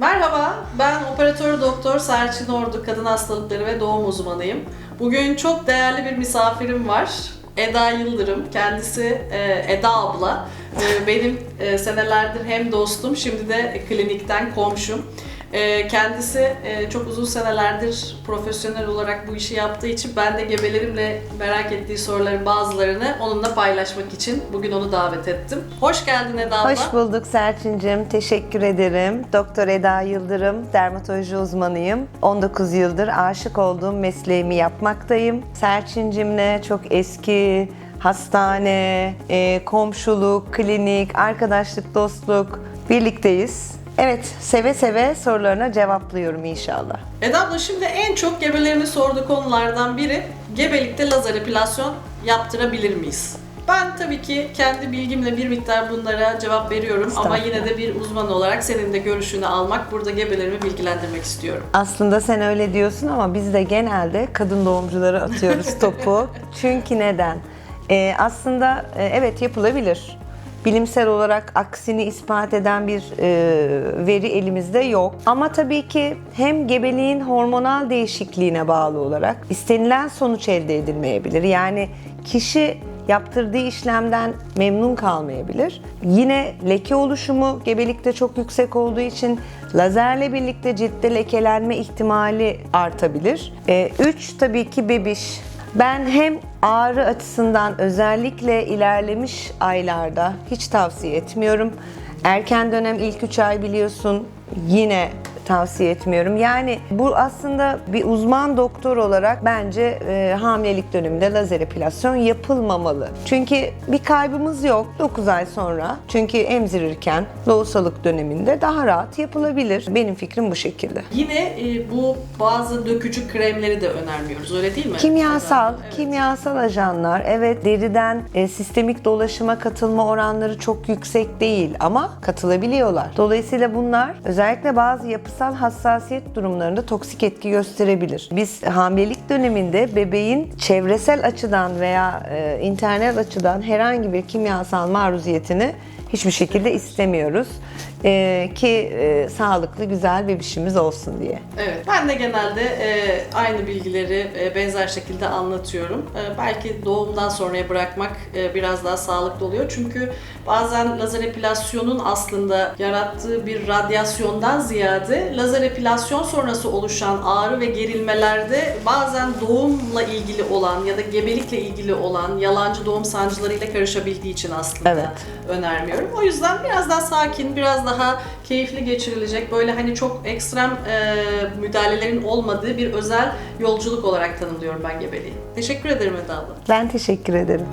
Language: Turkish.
Merhaba, ben operatör doktor Serçin Ordu, kadın hastalıkları ve doğum uzmanıyım. Bugün çok değerli bir misafirim var. Eda Yıldırım, kendisi e, Eda abla. E, benim e, senelerdir hem dostum, şimdi de klinikten komşum. E, kendisi e, çok uzun senelerdir profesyonel olarak bu işi yaptığı için ben de gebelerimle merak ettiği soruların bazılarını onunla paylaşmak için bugün onu davet ettim. Hoş geldin Eda. Hoş bulduk Serçin'cim. Teşekkür ederim. Doktor Eda Yıldırım, dermatoloji uzmanıyım. 19 yıldır aşık olduğum mesleğimi yapmaktayım. Serçin'cimle çok eski hastane, e, komşuluk, klinik, arkadaşlık, dostluk birlikteyiz. Evet, seve seve sorularına cevaplıyorum inşallah. Eda abla şimdi en çok gebelerini sorduğu konulardan biri gebelikte lazer epilasyon yaptırabilir miyiz? Ben tabii ki kendi bilgimle bir miktar bunlara cevap veriyorum ama yine de bir uzman olarak senin de görüşünü almak, burada gebelerimi bilgilendirmek istiyorum. Aslında sen öyle diyorsun ama biz de genelde kadın doğumculara atıyoruz topu. Çünkü neden? Ee, aslında e, evet yapılabilir. Bilimsel olarak aksini ispat eden bir e, veri elimizde yok. Ama tabii ki hem gebeliğin hormonal değişikliğine bağlı olarak istenilen sonuç elde edilmeyebilir. Yani kişi yaptırdığı işlemden memnun kalmayabilir. Yine leke oluşumu gebelikte çok yüksek olduğu için lazerle birlikte ciltte lekelenme ihtimali artabilir. 3 tabii ki bebiş. Ben hem ağrı açısından özellikle ilerlemiş aylarda hiç tavsiye etmiyorum. Erken dönem ilk 3 ay biliyorsun yine tavsiye etmiyorum. Yani bu aslında bir uzman doktor olarak bence e, hamilelik döneminde lazer epilasyon yapılmamalı. Çünkü bir kaybımız yok 9 ay sonra. Çünkü emzirirken lohusalık döneminde daha rahat yapılabilir. Benim fikrim bu şekilde. Yine e, bu bazı dökücü kremleri de önermiyoruz öyle değil mi? Kimyasal, Evet. kimyasal ajanlar evet deriden e, sistemik dolaşıma katılma oranları çok yüksek değil ama katılabiliyorlar. Dolayısıyla bunlar özellikle bazı yapısal hassasiyet durumlarında toksik etki gösterebilir. Biz hamilelik döneminde bebeğin çevresel açıdan veya e, internal açıdan herhangi bir kimyasal maruziyetini hiçbir şekilde istemiyoruz. E, ki e, sağlıklı güzel bebişimiz olsun diye. Evet, ben de genelde e, aynı bilgileri e, benzer şekilde anlatıyorum. E, belki doğumdan sonraya bırakmak e, biraz daha sağlıklı oluyor. Çünkü bazen lazer epilasyonun aslında yarattığı bir radyasyondan ziyade lazer epilasyon sonrası oluşan ağrı ve gerilmelerde bazen doğumla ilgili olan ya da gebelikle ilgili olan yalancı doğum sancılarıyla karışabildiği için aslında Evet. Önermiyorum. O yüzden biraz daha sakin, biraz daha keyifli geçirilecek böyle hani çok ekstrem e, müdahalelerin olmadığı bir özel yolculuk olarak tanımlıyorum ben gebeliği. Teşekkür ederim Eda abla. Ben teşekkür ederim.